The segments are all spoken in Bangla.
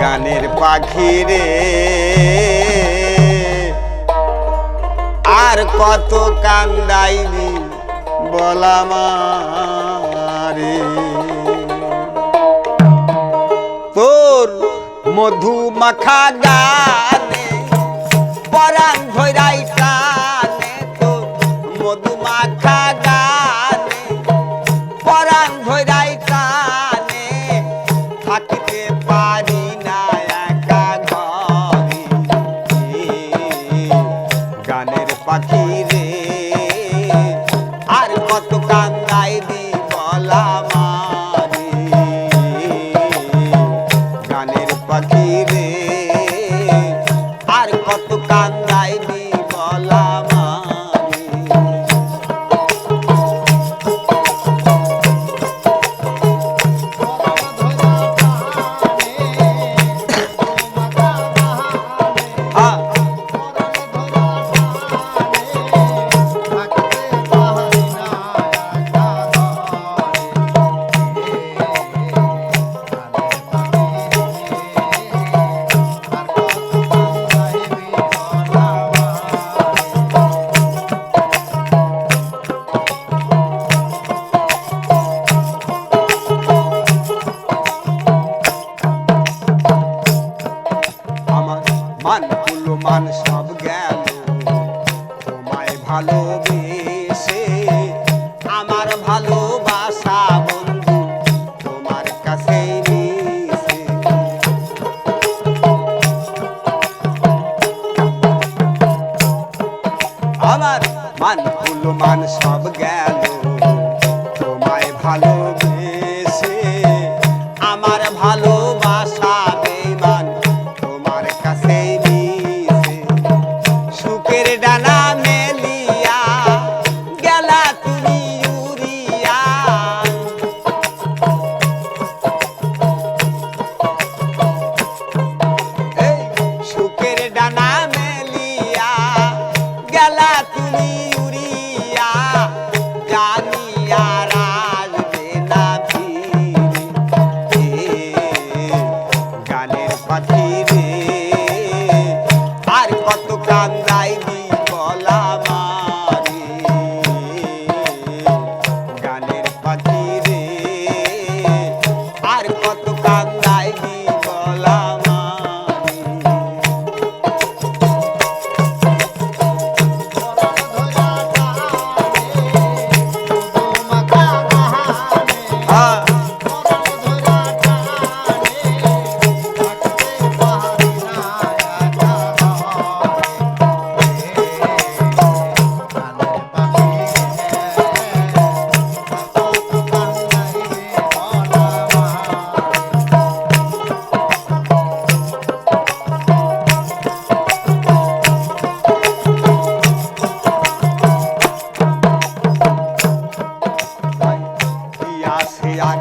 গানের পাখি রে। আর কত কান্দাইবি বলামারে তোর মধু মাখা গানে, পরাণ ধৈরাই কানে, তোর মধু মাখা গান। পাখি প্রাণ সব গেল তোমায় ভালোবেসে আমার ভালোবাসা বন্ধু তোমার কাছে আমার মান ফুল, মান সব গেল ডানা யார்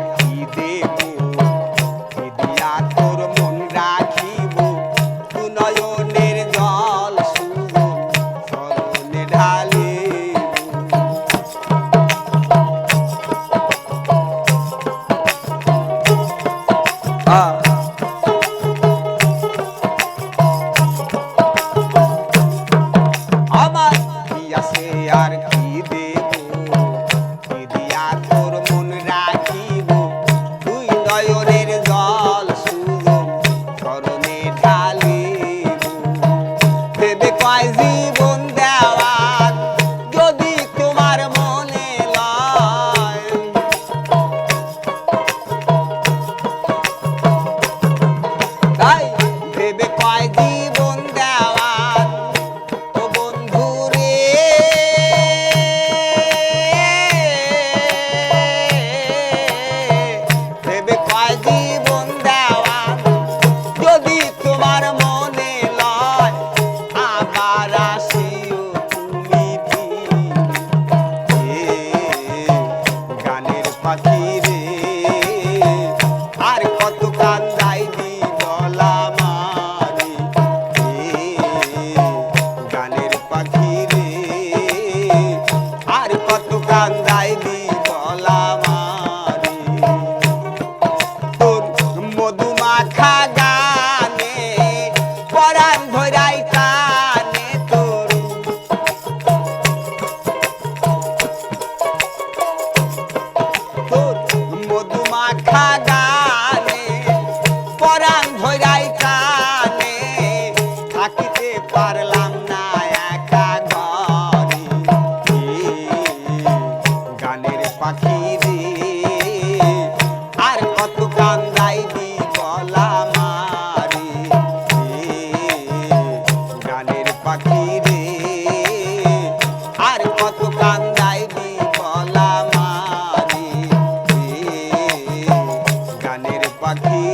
পাখি